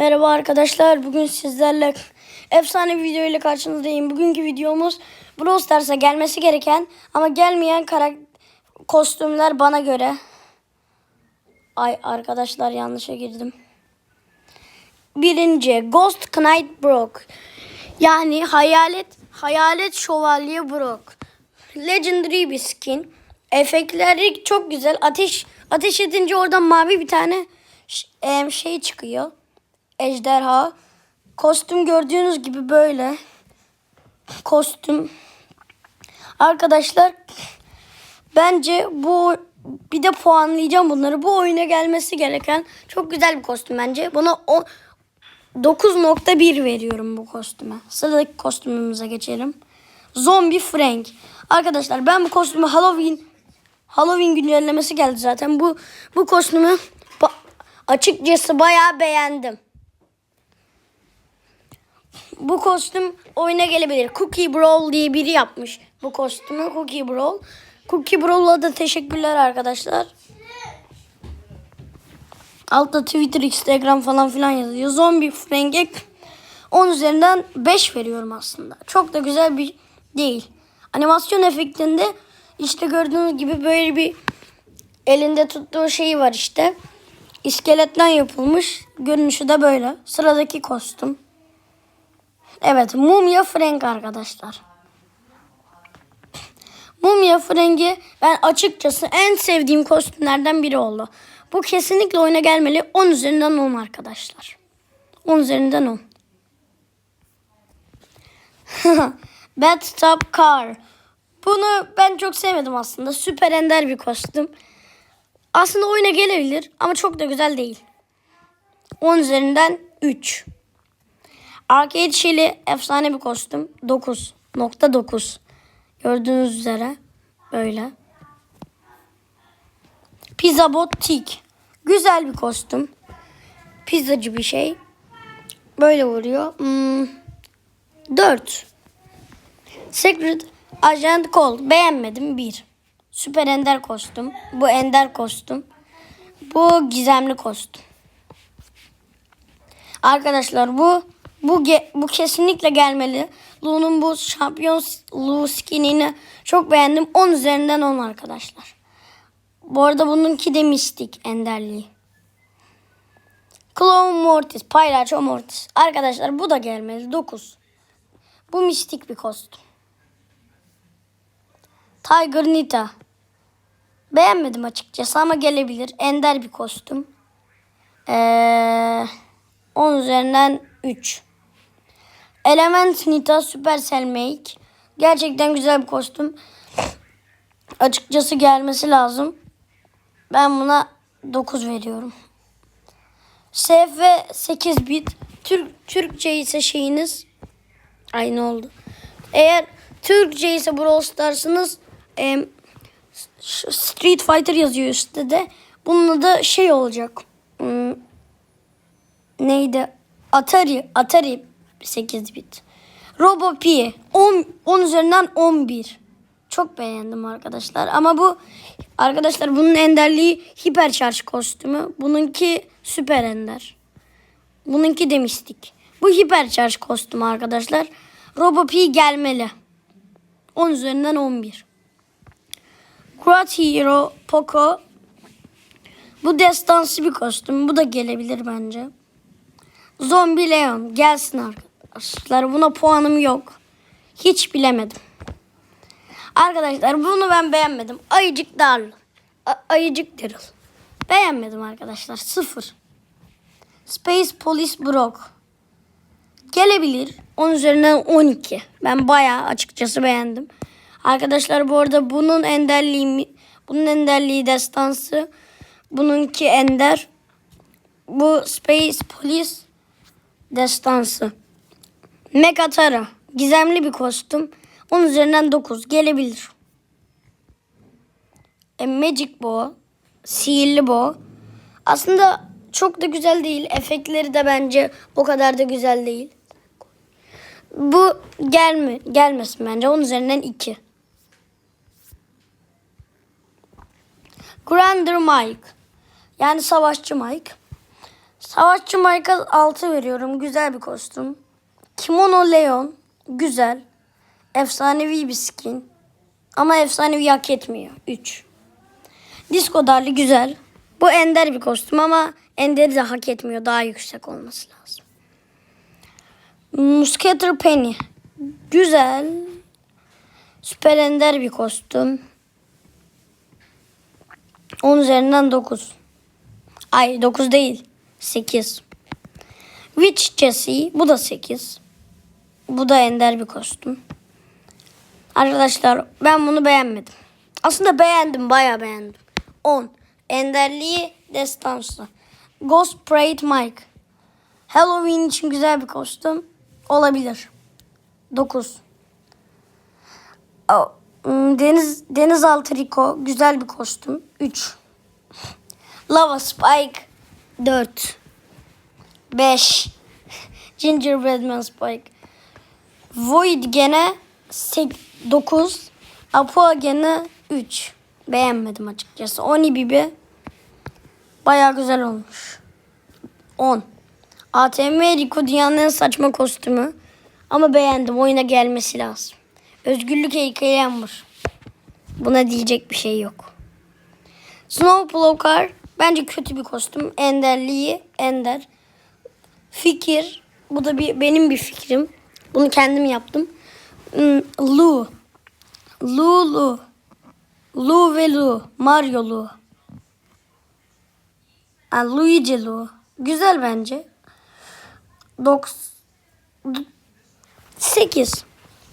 Merhaba arkadaşlar. Bugün sizlerle efsane bir video ile karşınızdayım. Bugünkü videomuz Brawl Stars'a gelmesi gereken ama gelmeyen karak kostümler bana göre. Ay arkadaşlar yanlışa girdim. Birinci Ghost Knight Brock. Yani hayalet hayalet şövalye Brock. Legendary bir skin. Efektleri çok güzel. Ateş ateş edince oradan mavi bir tane şey çıkıyor. Ejderha. Kostüm gördüğünüz gibi böyle. Kostüm. Arkadaşlar bence bu bir de puanlayacağım bunları. Bu oyuna gelmesi gereken çok güzel bir kostüm bence. Buna o 9.1 veriyorum bu kostüme. Sıradaki kostümümüze geçelim. Zombie Frank. Arkadaşlar ben bu kostümü Halloween Halloween güncellemesi geldi zaten. Bu bu kostümü açıkçası bayağı beğendim. Bu kostüm oyuna gelebilir. Cookie Brawl diye biri yapmış bu kostümü. Cookie Brawl. Cookie Brawl'a da teşekkürler arkadaşlar. Altta Twitter, Instagram falan filan yazıyor. Zombie Frank'e 10 üzerinden 5 veriyorum aslında. Çok da güzel bir değil. Animasyon efektinde işte gördüğünüz gibi böyle bir elinde tuttuğu şeyi var işte. İskeletten yapılmış. Görünüşü de böyle. Sıradaki kostüm. Evet, Mumya Frank arkadaşlar. Mumya Frank'i ben açıkçası en sevdiğim kostümlerden biri oldu. Bu kesinlikle oyuna gelmeli. 10 üzerinden 10 arkadaşlar. 10 üzerinden 10. Bathtub Car. Bunu ben çok sevmedim aslında. Süper ender bir kostüm. Aslında oyuna gelebilir ama çok da güzel değil. 10 üzerinden 3. Arcade Shelly efsane bir kostüm. 9.9. Gördüğünüz üzere böyle. Pizza Bot Tik. Güzel bir kostüm. Pizzacı bir şey. Böyle vuruyor. Hmm, 4. Secret Agent Cold. Beğenmedim. 1. Süper ender kostüm. Bu ender kostüm. Bu gizemli kostüm. Arkadaşlar bu bu ge- bu kesinlikle gelmeli. Lu'nun bu şampiyon Lu skinini çok beğendim. 10 üzerinden 10 arkadaşlar. Bu arada bununki de mistik enderliği. Clown Mortis, Paylaço Mortis. Arkadaşlar bu da gelmeli. 9. Bu mistik bir kostüm. Tiger Nita. Beğenmedim açıkçası ama gelebilir. Ender bir kostüm. Ee, 10 üzerinden 3. Element Nita Supercell Make. Gerçekten güzel bir kostüm. Açıkçası gelmesi lazım. Ben buna 9 veriyorum. SF 8 bit. Türk Türkçe ise şeyiniz aynı oldu. Eğer Türkçe ise Brawl Stars'ınız şu Street Fighter yazıyor üstte de. Bunun da şey olacak. Hmm, neydi? Atari. Atari 8 bit. Robo P 10, 10 üzerinden 11. Çok beğendim arkadaşlar. Ama bu arkadaşlar bunun enderliği hiper şarj kostümü. Bununki süper ender. Bununki de mistik. Bu hiper şarj kostümü arkadaşlar. Robo P gelmeli. 10 üzerinden 11. Quad Hero Poco. Bu destansı bir kostüm. Bu da gelebilir bence. Zombie Leon gelsin arkadaşlar. Buna puanım yok. Hiç bilemedim. Arkadaşlar bunu ben beğenmedim. Ayıcık Darl. A- Ayıcık Daryl. Beğenmedim arkadaşlar. Sıfır. Space Police Brock. Gelebilir. 10 üzerinden 12. Ben bayağı açıkçası beğendim. Arkadaşlar bu arada bunun enderliği bunun enderliği destansı. Bununki ender. Bu Space Police destansı. Megatara. Gizemli bir kostüm. 10 üzerinden 9 gelebilir. E, Magic Bow. Sihirli Bow. Aslında çok da güzel değil. Efektleri de bence o kadar da güzel değil. Bu gelme, gelmesin bence. 10 üzerinden 2. Grander Mike. Yani savaşçı Mike. Savaşçı Michael 6 veriyorum. Güzel bir kostüm. Kimono Leon. Güzel. Efsanevi bir skin. Ama efsanevi hak etmiyor. 3. Disco Darlı güzel. Bu ender bir kostüm ama enderi de hak etmiyor. Daha yüksek olması lazım. Musketer Penny. Güzel. Süper ender bir kostüm. 10 üzerinden 9. Ay 9 değil. 8. Witch Jessie. Bu da 8. Bu da ender bir kostüm. Arkadaşlar ben bunu beğenmedim. Aslında beğendim. Bayağı beğendim. 10. Enderliği destansı. Ghost Parade Mike. Halloween için güzel bir kostüm. Olabilir. 9. O, hmm, Deniz denizaltı Rico güzel bir kostüm. 3. Lava Spike 4. 5. Gingerbread Man Spike. Void gene 9. Apoa gene 3. Beğenmedim açıkçası. Oni Bibi baya güzel olmuş. 10. ATM Rico dünyanın en saçma kostümü. Ama beğendim. Oyuna gelmesi lazım. Özgürlük heykeli Amber. Buna diyecek bir şey yok. Snowblower bence kötü bir kostüm. Enderliği Ender. Fikir. Bu da bir benim bir fikrim. Bunu kendim yaptım. Hmm, Lu. Lu Lu. Lu ve Lu. Mario Lu. Ha, Luigi Lu. Güzel bence. 8.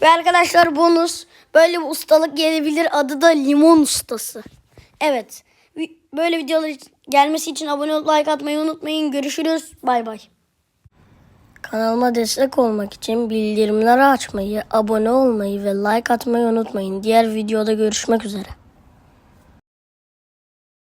Ve arkadaşlar bonus. Böyle bir ustalık gelebilir. Adı da limon ustası. Evet. Böyle videolar gelmesi için abone olup like atmayı unutmayın. Görüşürüz. Bay bay. Kanalıma destek olmak için bildirimleri açmayı, abone olmayı ve like atmayı unutmayın. Diğer videoda görüşmek üzere.